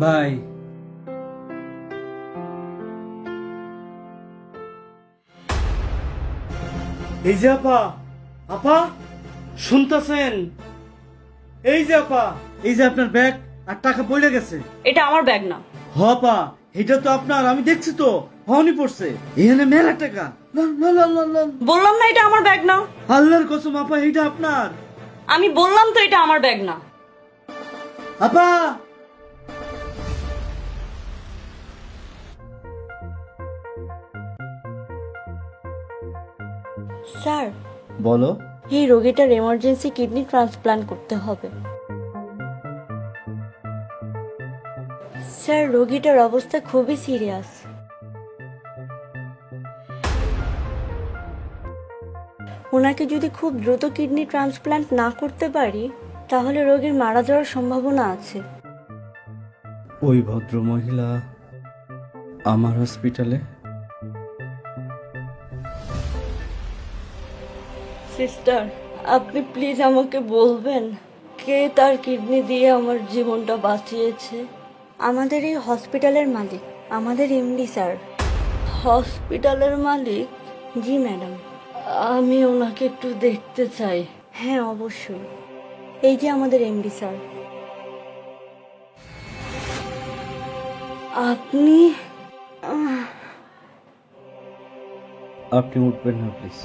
By. এই যে আপা আপা শুনতেছেন? এই যে আপা এই যে আপনার ব্যাগ আর টাকা পড়ে গেছে। এটা আমার ব্যাগ না। হ আপা এটা তো আপনার আমি দেখছি তো হনি পড়ছে। এখানে মেলা টাকা। বললাম না এটা আমার ব্যাগ না। আল্লাহর কসম আপা এটা আপনার। আমি বললাম তো এটা আমার ব্যাগ না। আপা স্যার বলো। এই রোগীটার এমার্জেন্সি কিডনি ট্রান্সপ্লান্ট করতে হবে। স্যার রোগীটার অবস্থা খুবই সিরিয়াস ওনাকে যদি খুব দ্রুত কিডনি ট্রান্সপ্লান্ট না করতে পারি তাহলে রোগীর মারা যাওয়ার সম্ভাবনা আছে। ওই ভদ্র মহিলা আমার হসপিটালে সিস্টার আপনি প্লিজ আমাকে বলবেন কে তার কিডনি দিয়ে আমার জীবনটা বাঁচিয়েছে? আমাদের এই হসপিটালের মালিক আমাদের এমডি স্যার হসপিটালের মালিক? জি ম্যাডাম আমি ওনাকে একটু দেখতে চাই। হ্যাঁ অবশ্যই। এই যে আমাদের এমডি স্যার আপনি? আপনি উঠবেন না প্লিজ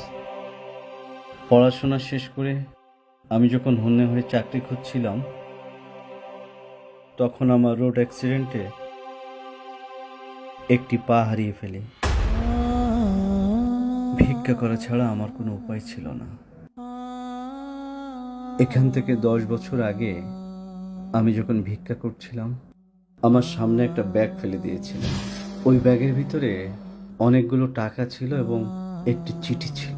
পড়াশোনা শেষ করে আমি যখন হন্যে হয়ে চাকরি খুঁজছিলাম, তখন আমার রোড অ্যাক্সিডেন্টে একটি পা হারিয়ে ফেলি। ভিক্ষা করা ছাড়া আমার কোনো উপায় ছিল না। এখান থেকে দশ বছর আগে আমি যখন ভিক্ষা করছিলাম, আমার সামনে একটা ব্যাগ ফেলে দিয়েছিলাম। ওই ব্যাগের ভিতরে অনেকগুলো টাকা ছিল এবং একটি চিঠি ছিল।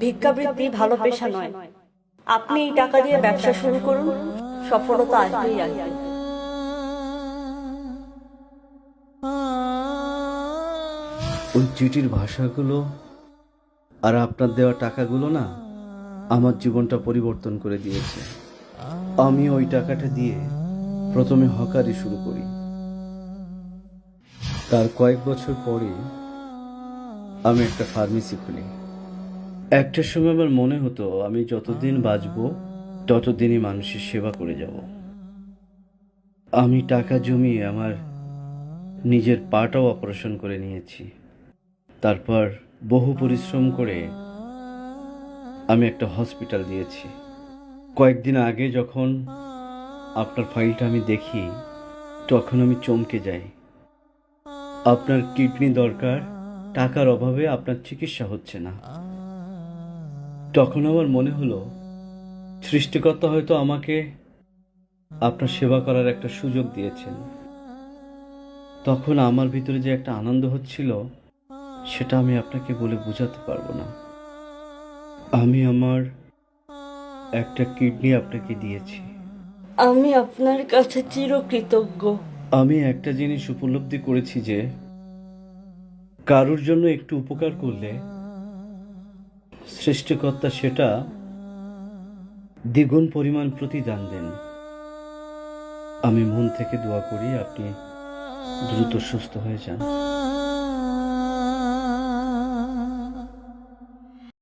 ভিক্ষাবৃত্তি ভালো পেশা নয়। আপনি এই টাকা দিয়ে ব্যবসা শুরু করুন, সফলতা আসবেই আসবে। ওই চিঠির ভাষাগুলো আর আপনার দেওয়া টাকাগুলো না আমার জীবনটা পরিবর্তন করে দিয়েছে। আমি ওই টাকাটা দিয়ে প্রথমে হকারি শুরু করি। তার কয়েক বছর পরে আমি একটা ফার্মেসি খুলি। একটা সময় আমার মনে হতো, আমি যতদিন বাঁচবো, ততদিনই মানুষের সেবা করে যাব। আমি টাকা জমিয়ে আমার নিজের পাটাও অপারেশন করে নিয়েছি। তারপর বহু পরিশ্রম করে আমি একটা হসপিটাল দিয়েছি। কয়েকদিন আগে যখন আপনার ফাইলটা আমি দেখি, তখন আমি চমকে যাই। আপনার কিডনি দরকার, টাকার অভাবে আপনার চিকিৎসা হচ্ছে না। তখন আমার মনে হলো সৃষ্টিকর্তা হয়তো আমাকে আপনার সেবা করার একটা সুযোগ দিয়েছেন। তখন আমার ভিতরে যে একটা আনন্দ হচ্ছিল সেটা আমি আপনাকে বলে বোঝাতে পারব না। আমি আমার একটা কিডনি আপনাকে দিয়েছি। আমি আপনার কাছে চিরকৃতজ্ঞ। আমি একটা জিনিস উপলব্ধি করেছি যে কারোর জন্য একটু উপকার করলে সৃষ্টিকর্তা সেটা দ্বিগুণ পরিমাণ প্রতিদান দেন। আমি মন থেকে দোয়া করি আপনি দ্রুত সুস্থ হয়ে যান।